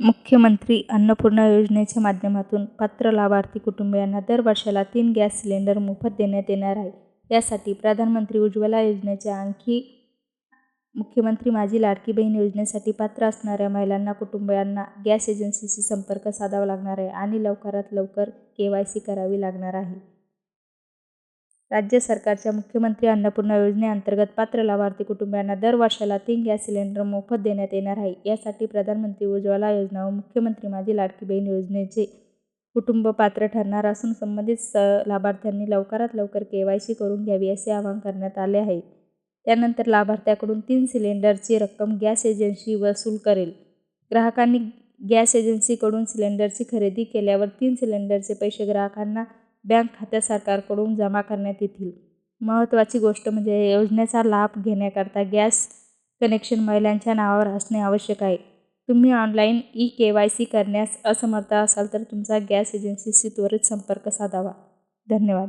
मुख्यमंत्री अन्नपूर्णा योजनेच्या माध्यमातून पात्र लाभार्थी कुटुंबियांना दर वर्षाला तीन गॅस सिलेंडर मोफत देण्यात येणार आहे. यासाठी प्रधानमंत्री उज्ज्वला योजनेच्या आणखी मुख्यमंत्री माझी लाडकी बहीण योजनेसाठी पात्र असणाऱ्या महिलांना कुटुंबियांना गॅस एजन्सीशी संपर्क साधावा लागणार आहे आणि लवकरात लवकर के वाय सी करावी लागणार आहे. राज्य सरकारच्या मुख्यमंत्री अन्नपूर्णा योजनेअंतर्गत पात्र लाभार्थी कुटुंबांना दर वर्षाला तीन गॅस सिलेंडर मोफत देण्यात येणार आहे. यासाठी प्रधानमंत्री उज्ज्वला योजना व मुख्यमंत्री माझी लाडकी बहीण योजनेचे कुटुंब पात्र ठरणार असून संबंधित स लाभार्थ्यांनी लवकरात लवकर के वाय सी करून घ्यावी असे आवाहन करण्यात आले आहे. त्यानंतर लाभार्थ्याकडून तीन सिलेंडरची रक्कम गॅस एजन्सी वसूल करेल. ग्राहकांनी गॅस एजन्सीकडून सिलेंडरची खरेदी केल्यावर तीन सिलेंडरचे पैसे ग्राहकांना बँक खात्या सरकारकडून जमा करण्यात येतील. महत्त्वाची गोष्ट म्हणजे योजनेचा लाभ घेण्याकरता गॅस कनेक्शन महिलांच्या नावावर असणे आवश्यक आहे. तुम्ही online E K Y C करण्यास असमर्थ असाल तर तुमचा गॅस एजन्सीशी त्वरित संपर्क साधावा. धन्यवाद.